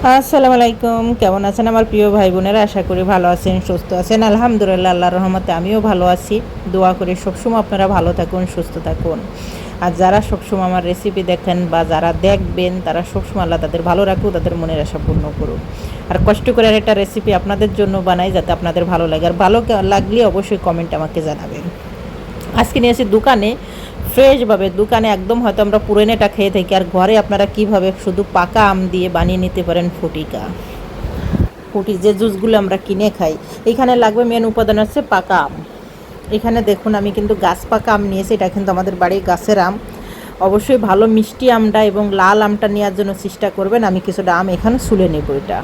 আসসালামু আলাইকুম। কেমন আছেন আমার প্রিয় ভাই বোনেরা আশা করি ভালো আছেন, সুস্থ আছেন। আলহামদুলিল্লাহ, আল্লাহর রহমতে আমিও ভালো আছি। দোয়া করি সবসময় আপনারা ভালো থাকুন, সুস্থ থাকুন। আর যারা সবসময় আমার রেসিপি দেখেন বা যারা দেখবেন, তারা সবসময় আল্লাহ তাদের ভালো রাখুক, তাদের মনের আশা পূর্ণ করুক। আর কষ্ট করে একটা রেসিপি আপনাদের জন্য বানাই যাতে আপনাদের ভালো লাগে। আর ভালো লাগলে অবশ্যই কমেন্ট আমাকে জানাবেন। আজকে নিয়ে এসে দোকানে ফ্রেশভাবে দোকানে একদম হয়তো আমরা পুরনেটা খেয়ে থাকি। আর ঘরে আপনারা কীভাবে শুধু পাকা আম দিয়ে বানিয়ে নিতে পারেন ফুটিকা? ফুটি যে জুসগুলো আমরা কিনে খাই, এখানে লাগবে মেন উপাদান হচ্ছে পাকা আম। এখানে দেখুন, আমি কিন্তু গাছ পাকা আম নিয়েছি, এটা কিন্তু আমাদের বাড়ির গাছের আম। অবশ্যই ভালো মিষ্টি আমটা এবং লাল আমটা নেওয়ার জন্য চেষ্টা করবেন, আমি কিছুটা আম এখানে সুলে নেব এটা।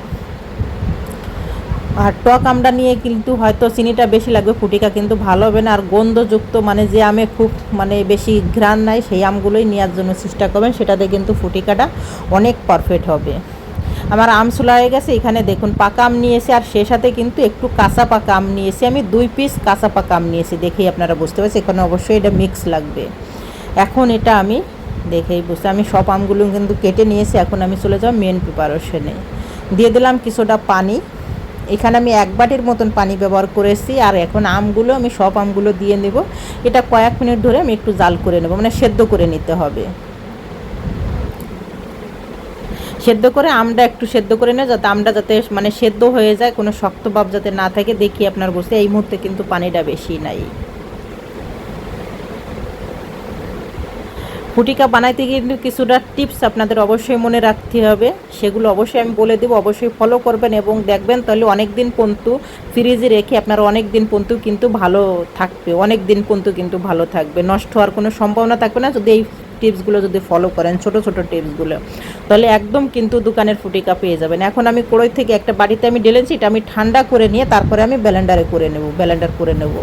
আর টক আমটা নিয়ে কিন্তু হয়তো চিনিটা বেশি লাগবে, ফুটিকা কিন্তু ভালো হবে না। আর গন্ধযুক্ত মানে যে আমে খুব মানে বেশি ঘ্রাণ নাই, সেই আমগুলোই নেওয়ার জন্য চেষ্টা করবেন। সেটাতে কিন্তু ফুটিকাটা অনেক পারফেক্ট হবে। আমার আম চুলা হয়ে গেছে, এখানে দেখুন পাকা আম নিয়েছি। আর সে সাথে কিন্তু একটু কাঁচা পাকা আম নিয়েছি। আমি দুই পিস কাঁচা পাকা আম নিয়েছি, দেখেই আপনারা বুঝতে পারছেন। এখানে অবশ্যই এটা মিক্স লাগবে। এখন এটা আমি দেখেই বুঝতে, আমি সব আমগুলো কিন্তু কেটে নিয়েছি। এখন আমি চলে যাব মেন প্রিপারেশনে দিয়ে দিলাম কিছুটা পানি। এখানে আমি এক বাটির মতন পানি ব্যবহার করেছি, আর এখন আমগুলো আমি সব আমগুলো দিয়ে নেব। এটা কয়েক মিনিট ধরে আমি একটু জাল করে নেব মানে সেদ্ধ করে নিতে হবে। সেদ্ধ করে আমটা একটু সেদ্ধ করে নেয় যাতে আমটা যাতে মানে সেদ্ধ হয়ে যায়, কোনো শক্ত ভাব যাতে না থাকে। দেখি আপনার বসে এই মুহূর্তে কিন্তু পানিটা বেশি নাই। ফুটিকা বানাইতে কিন্তু কিছুটা টিপস আপনাদের অবশ্যই মনে রাখতে হবে। সেগুলো অবশ্যই আমি বলে দেবো, অবশ্যই ফলো করবেন এবং দেখবেন তাহলে অনেক দিন পন্তু ফ্রিজে রেখে আপনার অনেক দিন পন্তু কিন্তু ভালো থাকবে অনেক দিন পন্তু কিন্তু ভালো থাকবে। নষ্ট হওয়ার কোনো সম্ভাবনা থাকবে না। যদি এই টিপসগুলো যদি ফলো করেন, ছোট ছোট টিপসগুলো, তাহলে একদম কিন্তু দোকানের ফুটিকা পেয়ে যাবেন। এখন আমি কড়াই থেকে একটা বাড়িতে আমি ডেলেছি এটা আমি ঠান্ডা করে নিয়ে তারপরে আমি ব্যালেন্ডারে করে নেব ব্যালেন্ডার করে নেব।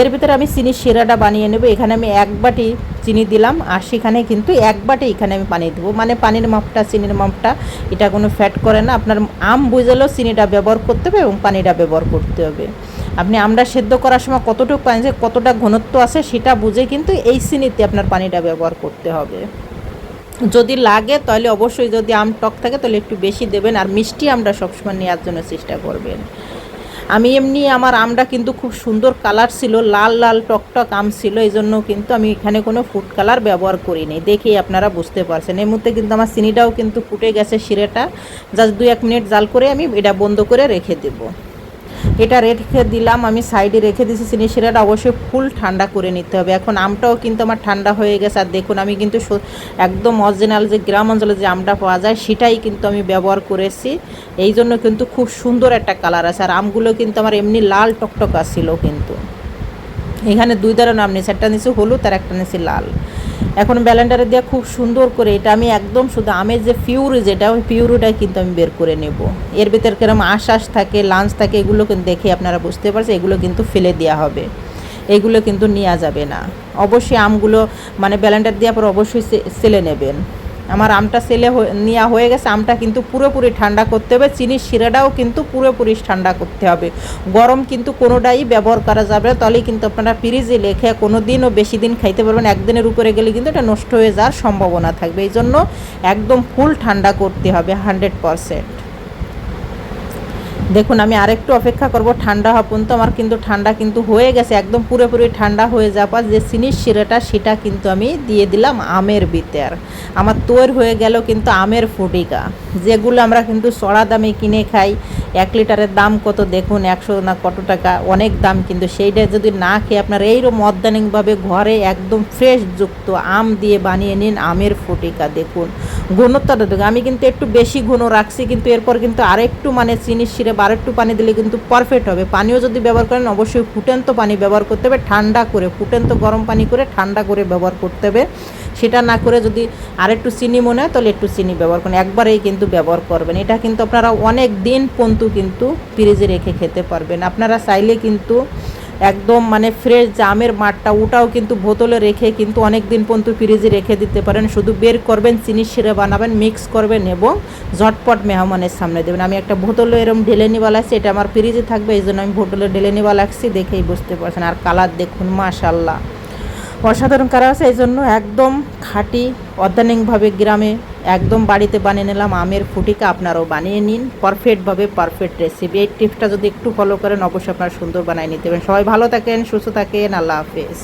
এর ভিতরে আমি চিনির শিরাটা বানিয়ে নেব, এখানে আমি এক বাটি চিনি দিলাম, আর সেখানে কিন্তু এক বাটি এখানে আমি পানি দেবো। মানে পানির মাপটা, চিনির মাপটা, এটা কোনো ফ্যাট করে না, আপনার আম বুঝালেও চিনিটা ব্যবহার করতে হবে এবং পানিটা ব্যবহার করতে হবে। আপনি আমরা সেদ্ধ করার সময় কতটুকু পানি কতটা ঘনত্ব আছে সেটা বুঝে কিন্তু এই চিনিতে আপনার পানিটা ব্যবহার করতে হবে। যদি লাগে তাহলে অবশ্যই যদি আম টক থাকে তাহলে একটু বেশি দেবেন আর মিষ্টি আমরা সবসময় নেওয়ার জন্য চেষ্টা করবেন। আমি এমনি আমার আমটা কিন্তু খুব সুন্দর কালার ছিল, লাল লাল টকটক আম ছিল এই জন্য কিন্তু আমি এখানে কোনো ফুড কালার ব্যবহার করিনি। দেখেই আপনারা বুঝতে পারছেন। এই মুহূর্তে কিন্তু আমার চিনিটাও কিন্তু ফুটে গেছে শিরেটা। জাস্ট দু এক মিনিট জাল করে আমি এটা বন্ধ করে রেখে দেবো। এটা রেখে দিলাম, আমি সাইডে রেখে দিয়েছি চিনি শিরাটা অবশ্যই ফুল ঠান্ডা করে নিতে হবে। এখন আমটাও কিন্তু আমার ঠান্ডা হয়ে গেছে, আর দেখুন আমি কিন্তু একদম অরিজিনাল যে গ্রাম অঞ্চলে যে আমটা পাওয়া যায়, সেটাই কিন্তু আমি ব্যবহার করেছি। এই জন্য কিন্তু খুব সুন্দর একটা কালার আছে, আর আমগুলো কিন্তু আমার এমনি লাল টকটক আসছিল কিন্তু। এখানে দুই ধরনের নাম নিয়েছি, একটা নিয়েছি হলুদ আর একটা নিয়েছি লাল। এখন ব্যালেন্ডারে দেওয়া খুব সুন্দর করে এটা আমি একদম শুধু আমের যে পিউরি যেটা, ওই পিউরিটাই কিন্তু আমি বের করে নেব। এর ভিতরে কিরম আশ্বাস থাকে, লাঞ্চ থাকে, এগুলো কিন্তু দেখে আপনারা বুঝতে পারছে এগুলো কিন্তু ফেলে দেওয়া হবে। এগুলো কিন্তু নেওয়া যাবে না। অবশ্যই আমগুলো মানে ব্যালেন্ডার দেওয়ার পর অবশ্যই সেলে নেবেন। আমার আমটা সেলে নেওয়া হয়ে গেছে, আমটা কিন্তু পুরোপুরি ঠান্ডা করতে হবে, চিনির শিরাটাও কিন্তু পুরোপুরি ঠান্ডা করতে হবে। গরম কিন্তু কোনোটাই ব্যবহার করা যাবে না, তাহলেই কিন্তু আপনারা ফ্রিজে লেখে কোনো দিনও বেশি দিন খাইতে পারবেন একদিনের উপরে গেলে কিন্তু এটা নষ্ট হয়ে যাওয়ার সম্ভাবনা থাকবে। এই জন্য একদম ফুল ঠান্ডা করতে হবে হান্ড্রেড পারসেন্ট দেখুন, আমি আরেকটু অপেক্ষা করব। ঠান্ডা হওয়া পর্যন্ত আমার কিন্তু ঠান্ডা কিন্তু হয়ে গেছে, একদম পুরোপুরি ঠান্ডা হয়ে যাওয়ার যে চিনির শিরাটা, সেটা কিন্তু আমি দিয়ে দিলাম আমের ভিতর আমার তৈর হয়ে গেল কিন্তু আমের ফুটিকা, যেগুলো আমরা কিন্তু চড়া দামে কিনে খাই। এক লিটারের দাম কত দেখুন, একশো না কত টাকা, অনেক দাম কিন্তু। সেইটা যদি না খেয়ে আপনার এইরকম অর্গানিকভাবে ঘরে একদম ফ্রেশ যুক্ত আম দিয়ে বানিয়ে নিন আমের ফুটিকা, দেখুন। ঘনত্বটা দেখুন আমি কিন্তু একটু বেশি ঘন রাখছি, কিন্তু এরপর কিন্তু আরেকটু মানে চিনির শিরে বা আরেকটু পানি দিলে কিন্তু পারফেক্ট হবে। পানিও যদি ব্যবহার করেন, অবশ্যই ফুটেন্ত পানি ব্যবহার করতে হবে, ঠান্ডা করে, ফুটেন্ত গরম পানি করে ঠান্ডা করে ব্যবহার করতে হবে। সেটা না করে যদি আরেকটু চিনি মনে হয়, তাহলে একটু চিনি ব্যবহার করেন। একবারেই কিন্তু ব্যবহার করবেন। এটা কিন্তু আপনারা অনেক দিন পর্যন্ত কিন্তু ফ্রিজে রেখে খেতে পারবেন। আপনারা চাইলে কিন্তু একদম মানে ফ্রেশ যে আমের মাঠটা, ওটাও কিন্তু বোতলে রেখে কিন্তু অনেক দিন পর্যন্ত ফ্রিজে রেখে দিতে পারেন। শুধু বের করবেন, চিনি শিরে বানাবেন মিক্স করবেন এবং ঝটপট মেহমানের সামনে দেবেন। আমি একটা বোতলে এরকম ঢেলে নিবা লাগছি এটা আমার ফ্রিজে থাকবে, এই জন্য আমি বোতলে ঢেলে নিবা লাগছি দেখেই বুঝতে পারছেন। আর কালার দেখুন মাশাল্লাহ অসাধারণ কালার আছে, এই জন্য একদম খাঁটি, অর্ধানিকভাবে গ্রামে একদম বাড়িতে বানিয়ে নিলাম, আমের ফুটিকা আপনারাও বানিয়ে নিন। পারফেক্টভাবে পারফেক্ট রেসিপি এই টিপসটা যদি একটু ফলো করেন, অবশ্যই আপনারা সুন্দর বানিয়ে নিতে পারেন সবাই ভালো থাকেন, সুস্থ থাকেন, আল্লাহ হাফেজ।